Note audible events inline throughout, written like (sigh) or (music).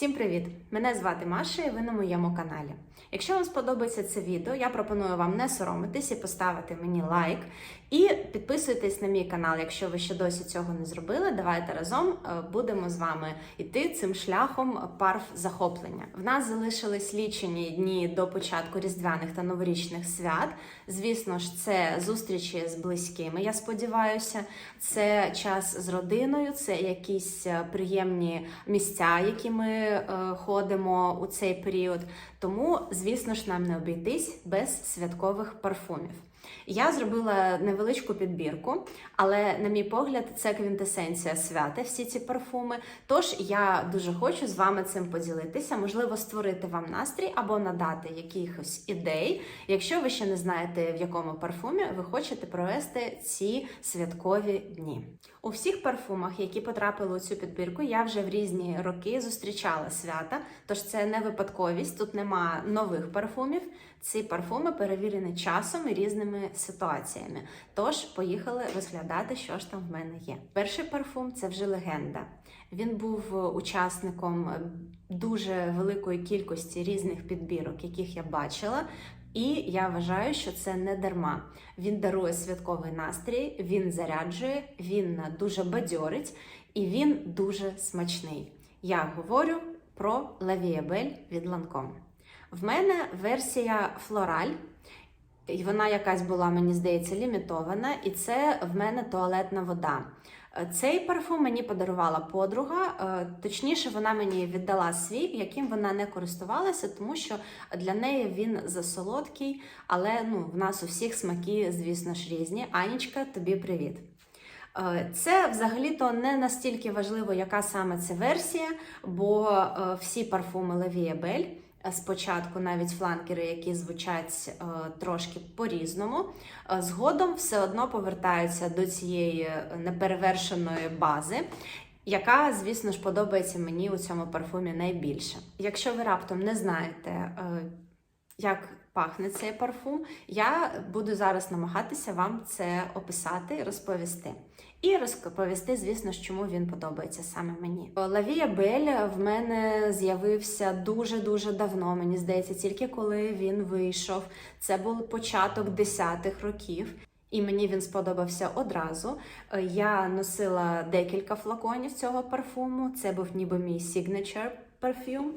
Всім привіт! Мене звати Маша і ви на моєму каналі. Якщо вам сподобається це відео, я пропоную вам не соромитись і поставити мені лайк. І підписуйтесь на мій канал, якщо ви ще досі цього не зробили. Давайте разом е, будемо з вами йти цим шляхом парф захоплення. В нас залишились лічені дні до початку різдвяних та новорічних свят. Звісно ж, це зустрічі з близькими. Я сподіваюся, це час з родиною, це якісь е, приємні місця, які ми е, ходимо у цей період. Тому, звісно ж, нам не обійтись без святкових парфумів. Я зробила невеличку підбірку, але, на мій погляд, це квінтесенція свята, всі ці парфуми. Тож я дуже хочу з вами цим поділитися, можливо, створити вам настрій або надати якихось ідей, якщо ви ще не знаєте, в якому парфумі ви хочете провести ці святкові дні. У всіх парфумах, які потрапили у цю підбірку, я вже в різні роки зустрічала свята, тож це не випадковість, тут нема нових парфумів. Ці парфуми перевірені часом і різними ситуаціями. Тож поїхали розглядати, що ж там в мене є. Перший парфум це вже легенда. Він був учасником дуже великої кількості різних підбірок, яких я бачила. І я вважаю, що це не дарма. Він дарує святковий настрій, він заряджує, він дуже бадьорить і він дуже смачний. Я говорю про Лавіабель від Ланком. В мене версія флораль. Вона якась була, мені здається, лімітована, і це в мене туалетна вода. Цей парфум мені подарувала подруга, е, точніше, вона мені віддала свій, яким вона не користувалася, тому що для неї він засолодкий, але ну, в нас у всіх смаки, звісно ж, різні. Анічка, тобі привіт! Е, Це взагалі-то не настільки важливо, яка саме це версія, бо е, всі парфуми Лавіабель Спочатку навіть фланкери, які звучать е, трошки по-різному, е, згодом все одно повертаються до цієї неперевершеної бази, яка, звісно ж, подобається мені у цьому парфумі найбільше. Якщо ви раптом не знаєте, е, як пахне цей парфум, я буду зараз намагатися вам це описати розповісти. І розповісти, звісно, чому він подобається саме мені. Лавія Бель в мене з'явився дуже-дуже давно. Мені здається, тільки коли він вийшов. Це був початок 10-х років. І мені він сподобався одразу. Я носила декілька флаконів цього парфуму. Це був ніби мій signature парфюм.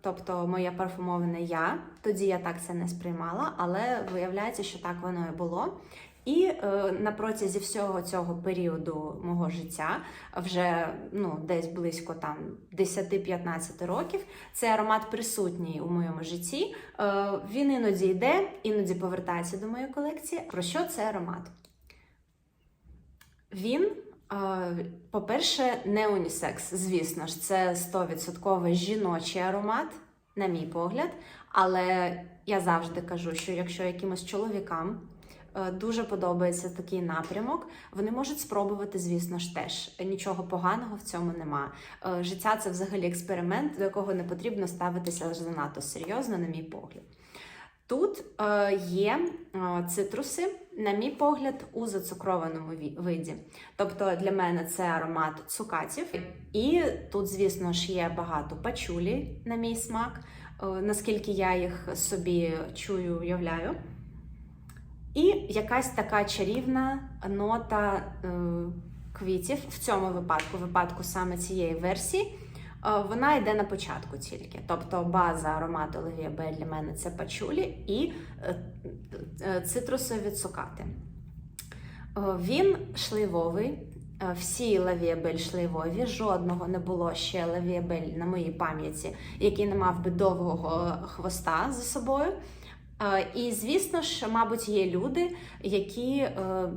Тобто моє парфумоване я. Тоді я так це не сприймала, але виявляється, що так воно і було. І е, на протязі всього цього періоду мого життя, вже ну, десь близько там 10-15 років, цей аромат присутній у моєму житті. Е, Він іноді йде, іноді повертається до моєї колекції. Про що цей аромат? Він, е, по-перше, не унісекс, звісно ж, це 100% жіночий аромат, на мій погляд. Але я завжди кажу, що якщо якимось чоловікам дуже подобається такий напрямок. Вони можуть спробувати, звісно ж, теж нічого поганого в цьому нема. Життя це взагалі експеримент, до якого не потрібно ставитися занадто серйозно, на мій погляд. Тут є цитруси, на мій погляд, у зацукрованому виді. Тобто для мене це аромат цукатів. І тут, звісно ж, є багато пачулі на мій смак, наскільки я їх собі чую, уявляю. І якась така чарівна нота е, квітів в цьому випадку, випадку саме цієї версії, е, вона йде на початку тільки. Тобто база аромату Олivia Б для мене це пачулі і е, е, цитрусові цукати. Е, він шлейвовий. Е, всі лавіабель шливові, жодного не було ще лавіабель на моїй пам'яті, який не мав би довгого хвоста за собою. Е, і, звісно ж, мабуть, є люди, які е,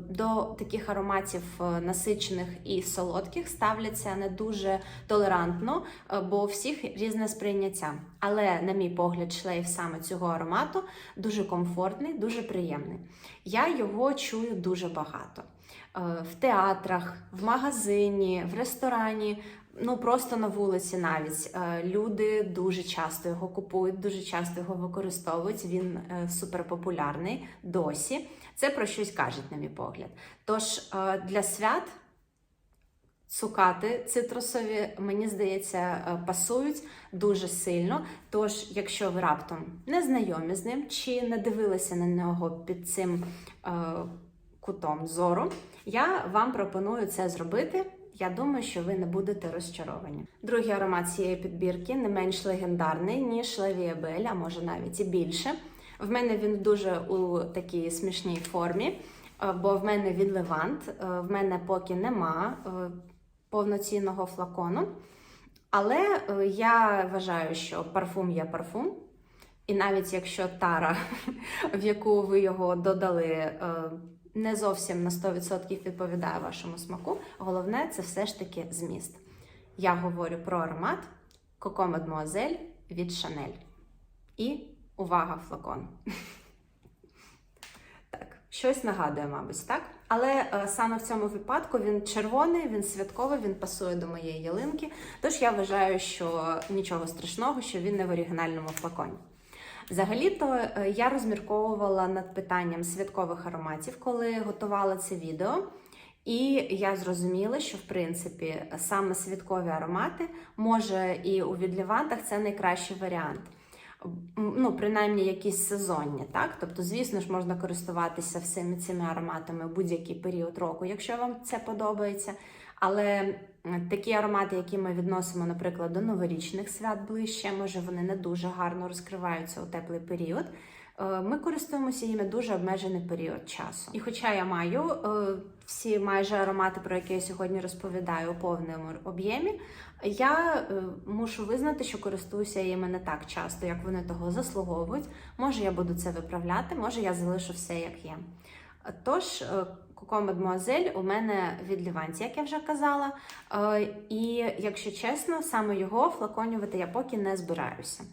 до таких ароматів е, насичених і солодких ставляться не дуже толерантно, бо у всіх різне сприйняття. Але, на мій погляд, шлейф саме цього аромату дуже комфортний, дуже приємний. Я його чую дуже багато. В театрах, в магазині, в ресторані, ну просто на вулиці навіть е, люди дуже часто його купують, дуже часто його використовують. Він е, суперпопулярний досі. Це про щось кажуть, на мій погляд. Тож е, для свят цукати цитрусові, мені здається, пасують дуже сильно. Тож, якщо ви раптом не знайомі з ним чи не дивилися на нього під цим кутом зору, я вам пропоную це зробити. Я думаю, що ви не будете розчаровані. Другий аромат цієї підбірки не менш легендарний, ніж Лавіабель, а може навіть і більше. В мене він дуже у такій смішній формі, е, бо в мене він левант, е, в мене поки нема е, повноцінного флакону. Але я вважаю, що парфум є парфум. І навіть якщо тара, (laughs) в яку ви його додали, не зовсім на 100% відповідає вашому смаку, головне це все ж таки зміст. Я говорю про аромат Coco Mademoiselle від Chanel. І увага, флакон. (laughs) Так, щось нагадує, мабуть, так? Але е, саме в цьому випадку він червоний, він святковий, він пасує до моєї ялинки. Тож я вважаю, що нічого страшного, що він не в оригінальному флаконі. Взагалі-то е, я розмірковувала над питанням святкових ароматів, коли готувала це відео. І я зрозуміла, що в принципі саме святкові аромати може і у відлівантах це найкращий варіант. Ну, принаймні, якісь сезонні, так? Тобто, звісно ж, можна користуватися всіми цими ароматами в будь-який період року, якщо вам це подобається. Але такі аромати, які ми відносимо, наприклад, до новорічних свят ближче, може вони не дуже гарно розкриваються у теплий період. е, Ми користуємося їми дуже обмежений період часу. І хоча я маю е, всі майже аромати, про які я сьогодні розповідаю у повному об'ємі, я е, мушу визнати, що користуюся їми не так часто, як вони того заслуговують. Може, я буду це виправляти, може я залишу все як є. Тож, Coco Mademoiselle у мене від Ліванці, як я вже казала. Е, І якщо чесно, саме його флаконювати я поки не збираюся.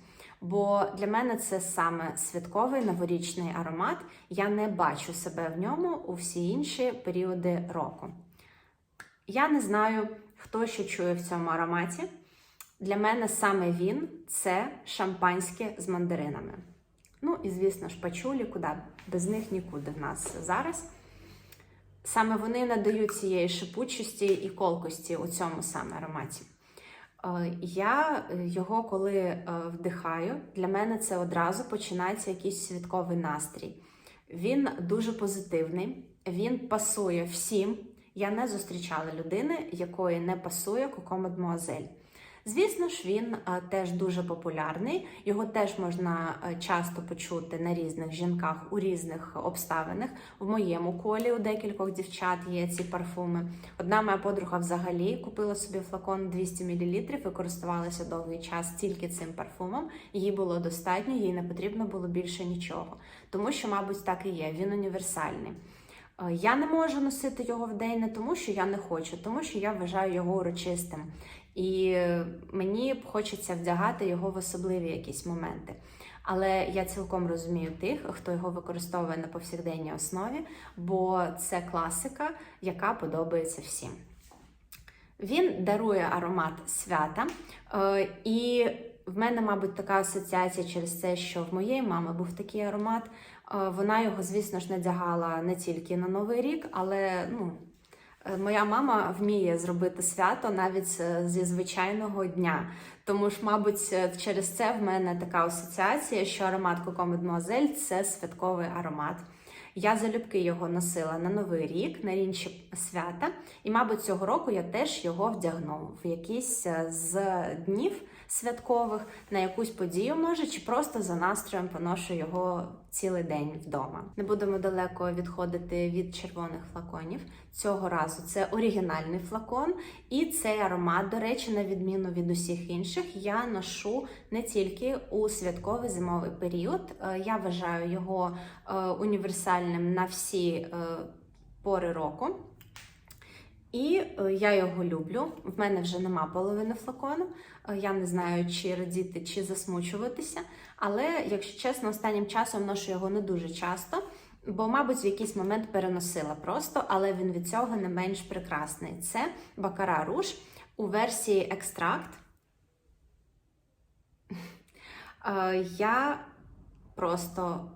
Бо для мене це саме святковий новорічний аромат. Я не бачу себе в ньому у всі інші періоди року. Я не знаю, хто що чує в цьому ароматі. Для мене саме він це шампанське з мандаринами. Ну і, звісно ж, пачулі, куди без них нікуди в нас зараз. Саме вони надають цієї шипучості і колкості у цьому саме ароматі. Е, Я е, його коли е, вдихаю, для мене це одразу починається якийсь святковий настрій. Він дуже позитивний, він пасує всім. Я не зустрічала людини, якої не пасує Coco Mademoiselle. Звісно ж, він е, теж дуже популярний. Його теж можна е, часто почути на різних жінках у різних обставинах. В моєму колі у декількох дівчат є ці парфуми. Одна моя подруга взагалі купила собі флакон 200 мл і користувалася довгий час тільки цим парфумом. Їй було достатньо, їй не потрібно було більше нічого. Тому що, мабуть, так і є. Він універсальний. Е, Я не можу носити його в день не тому, що я не хочу, тому що я вважаю його урочистим. І мені б хочеться вдягати його в особливі якісь моменти. Але я цілком розумію тих, хто його використовує на повсякденній основі, бо це класика, яка подобається всім. Він дарує аромат свята, е, і в мене, мабуть, така асоціація через те, що в моєї мами був такий аромат. Е, Вона його, звісно ж, надягала не тільки на Новий рік, але ну, моя мама вміє зробити свято навіть е, зі звичайного дня. Тому ж, мабуть, е, через це в мене така асоціація, що аромат Mademoiselle – це святковий аромат. Я залюбки його носила на Новий рік, на інші свята, і, мабуть, цього року я теж його вдягну в якийсь е, з днів святкових на якусь подію, може, чи просто за настроєм поношу його цілий день вдома. Не будемо далеко відходити від червоних флаконів. Цього разу це оригінальний флакон, і цей аромат, до речі, на відміну від усіх інших, я ношу не тільки у святковий зимовий період. Е, Я вважаю його е, універсальним на всі е, пори року. І е, я його люблю. В мене вже нема половини флакону. Е, Я не знаю, чи радіти, чи засмучуватися. Але, якщо чесно, останнім часом ношу його не дуже часто, бо, мабуть, в якийсь момент переносила просто, але він від цього не менш прекрасний. Це Бакара Руж у версії екстракт. Е, Я просто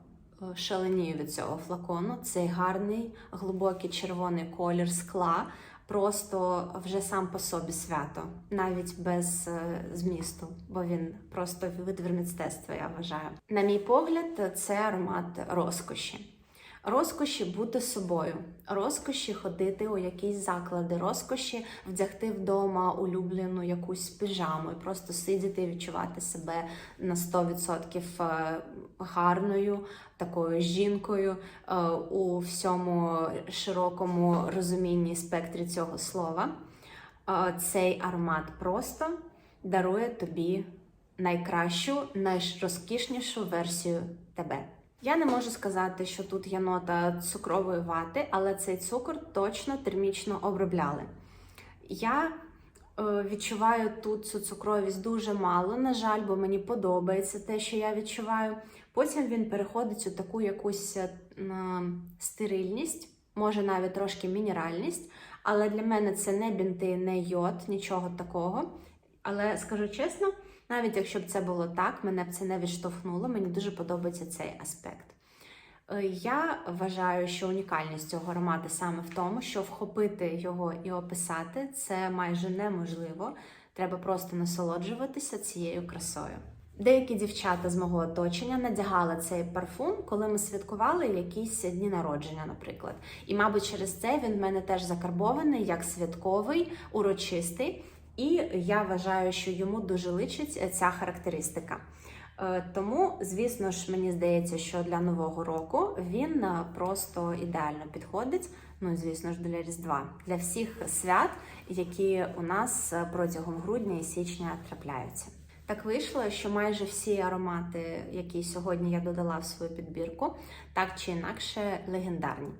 шаленію від цього флакону. Цей гарний глибокий червоний колір скла просто вже сам по собі свято, навіть без е, змісту, бо він просто витвір мистецтва, я вважаю. На мій погляд, це аромат розкоші. Розкоші бути собою, розкоші ходити у якісь заклади, розкоші вдягти вдома улюблену якусь піжаму і просто сидіти і відчувати себе на 100% е, гарною, такою жінкою е, у всьому широкому розумінні спектрі цього слова. Е, Цей аромат просто дарує тобі найкращу, найрозкішнішу версію тебе. Я не можу сказати, що тут є нота цукрової вати, але цей цукор точно термічно обробляли. Я е, відчуваю тут цю цукровість дуже мало, на жаль, бо мені подобається те, що я відчуваю. Потім він переходить у таку якусь е, стерильність, може навіть трошки мінеральність. Але для мене це не бінти, не йод, нічого такого. Але скажу чесно, навіть якщо б це було так, мене б це не відштовхнуло. Мені дуже подобається цей аспект. Е, Я вважаю, що унікальність цього аромату саме в тому, що вхопити його і описати це майже неможливо. Треба просто насолоджуватися цією красою. Деякі дівчата з мого оточення надягали цей парфум, коли ми святкували якісь дні народження, наприклад. І, мабуть, через це він в мене теж закарбований як святковий, урочистий. І я вважаю, що йому дуже личить ця характеристика. Е, Тому, звісно ж, мені здається, що для нового року він е, просто ідеально підходить. Ну, звісно ж, для Різдва, для всіх свят, які у нас е, протягом грудня і січня трапляються. Так вийшло, що майже всі аромати, які сьогодні я додала в свою підбірку, так чи інакше легендарні.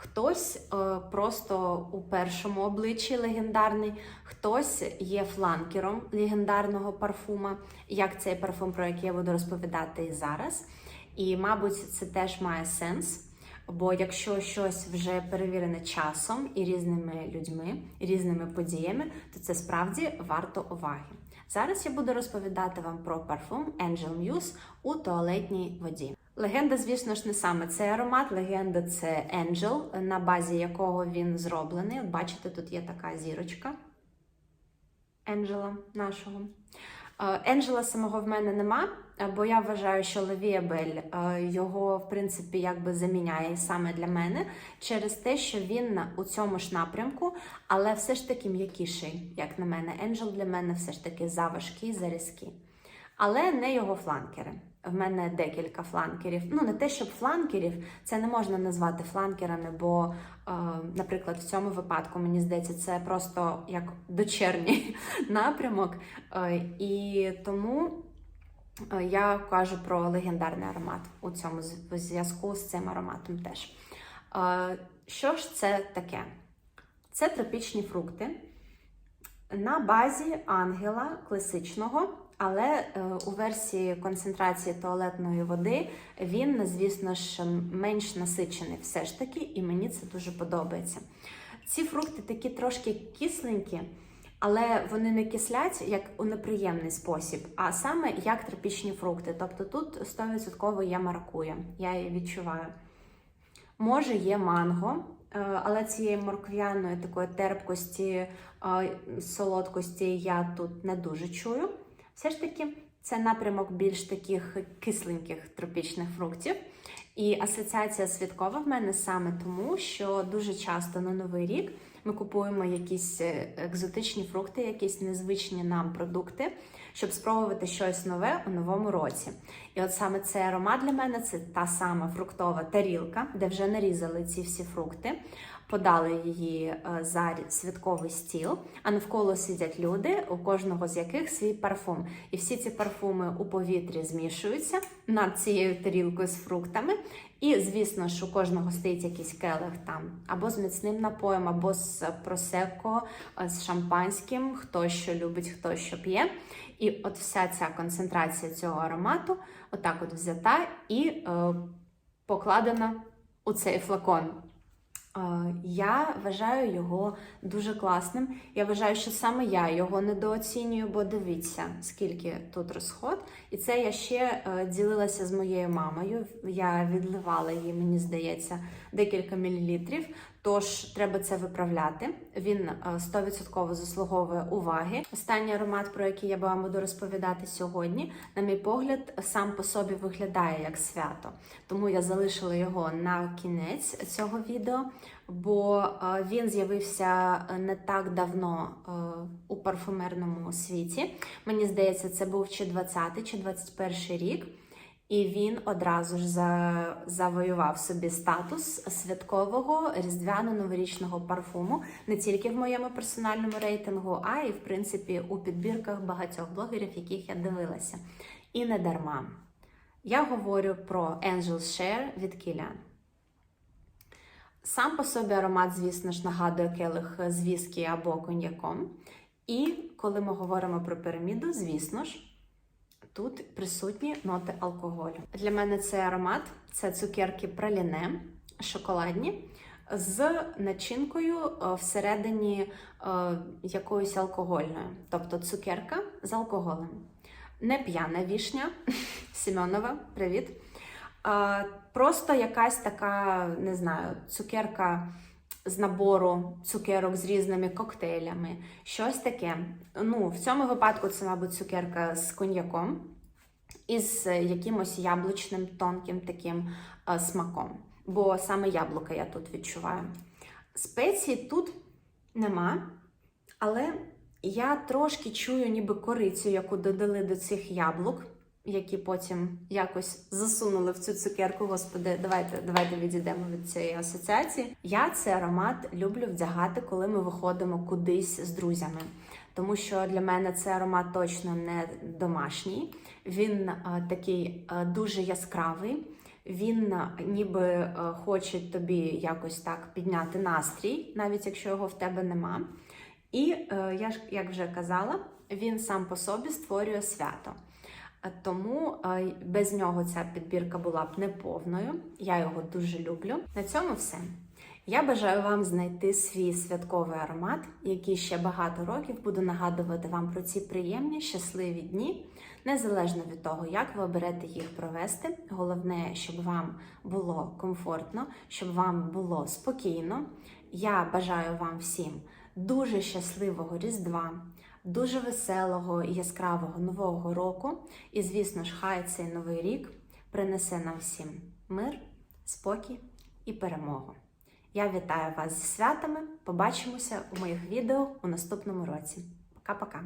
Хтось е, просто у першому обличчі легендарний, хтось є фланкером легендарного парфума, як цей парфум, про який я буду розповідати і зараз. І, мабуть, це теж має сенс. Бо якщо щось вже перевірене часом і різними людьми, і різними подіями, то це справді варто уваги. Зараз я буду розповідати вам про парфум Angel Muse у туалетній воді. Легенда, звісно ж, не саме цей аромат. Легенда це Angel, на базі якого він зроблений. От бачите, тут є така зірочка Енджела нашого. Е, Енджела самого в мене нема, е, бо я вважаю, що Левіабель його, в принципі, якби заміняє саме для мене через те, що він у цьому ж напрямку, але все ж таки м'якіший, як на мене. Енджел для мене все ж таки заважкий, зарізкий. Але не його фланкери. В мене декілька фланкерів. Ну, не те, щоб фланкерів, це не можна назвати фланкерами, бо, е, наприклад, в цьому випадку, мені здається, це просто як дочерній (laughs) напрямок. Е, і тому е, я кажу про легендарний аромат у цьому зв'язку з цим ароматом теж. Е, що ж це таке? Це тропічні фрукти на базі ангела класичного, але е, у версії концентрації туалетної води він, звісно ж, менш насичений все ж таки, і мені це дуже подобається. Ці фрукти такі трошки кисленькі, але вони не кислять як у неприємний спосіб, а саме як тропічні фрукти. Тобто тут 100% є маракуя, я її відчуваю. Може, є манго, е, але цієї морквяної такої терпкості, е, солодкості я тут не дуже чую. Все ж таки, це напрямок більш таких кисленьких тропічних фруктів. І асоціація святкова в мене саме тому, що дуже часто на Новий рік ми купуємо якісь е, екзотичні фрукти, якісь незвичні нам продукти, щоб спробувати щось нове у новому році. І от саме цей аромат для мене це та сама фруктова тарілка, де вже нарізали ці всі фрукти, подали її е, за святковий стіл, а навколо сидять люди, у кожного з яких свій парфум. І всі ці парфуми у повітрі змішуються над цією тарілкою з фруктами. І, звісно ж, у кожного стоїть якийсь келих там або з міцним напоєм, або з просекко, е, з шампанським, хто що любить, хто що п'є. І от вся ця концентрація цього аромату, отак от взята і е, покладена у цей флакон. Я вважаю його дуже класним. Я вважаю, що саме я його недооцінюю, бо дивіться, скільки тут розход. І це я ще е, ділилася з моєю мамою. Я відливала їй, мені здається, декілька мілілітрів, Тож треба це виправляти. Він е, 100% заслуговує уваги. Останній аромат, про який я вам буду розповідати сьогодні, на мій погляд, сам по собі виглядає як свято. Тому я залишила його на кінець цього відео, бо е, він з'явився не так давно е, у парфумерному світі. Мені здається, це був чи 20 чи 21 рік. І він одразу ж завоював собі статус святкового різдвяно-новорічного парфуму не тільки в моєму персональному рейтингу, а й в принципі у підбірках багатьох блогерів, яких я дивилася. І не дарма. Я говорю про Angel's Share від Kilian. Сам по собі аромат, звісно ж, нагадує келих з віскі або коньяком. І коли ми говоримо про піраміду, звісно ж, тут присутні ноти алкоголю. Для мене цей аромат це цукерки праліне, шоколадні, з начинкою е, всередині е, якоюсь алкогольною, тобто цукерка з алкоголем. Не п'яна вішня, (laughs) Сімонова, привіт. Е, Просто якась така, не знаю, цукерка з набору цукерок з різними коктейлями. Щось таке. Ну, в цьому випадку це, мабуть, цукерка з коньяком з якимось яблучним тонким таким е, смаком. Бо саме яблука я тут відчуваю. Спецій тут нема, але я трошки чую ніби корицю, яку додали до цих яблук, які потім якось засунули в цю цукерку. Господи, давайте, давайте відійдемо від цієї асоціації. Я цей аромат люблю вдягати, коли ми виходимо кудись з друзями. Тому що для мене цей аромат точно не домашній. Він а, такий а, дуже яскравий. Він ніби хоче тобі якось так підняти настрій, навіть якщо його в тебе нема. І е, я ж як вже казала, він сам по собі створює свято. Е, Тому е, без нього ця підбірка була б неповною. Я його дуже люблю. На цьому все. Я бажаю вам знайти свій святковий аромат, який ще багато років буде нагадувати вам про ці приємні, щасливі дні, незалежно від того, як ви оберете їх провести. Головне, щоб вам було комфортно, щоб вам було спокійно. Я бажаю вам всім дуже щасливого Різдва, дуже веселого і яскравого нового року. І, звісно ж, хай цей новий рік принесе нам всім мир, спокій і перемогу. Я вітаю вас зі святами. Побачимося у моїх відео у наступному році. Пока-пока!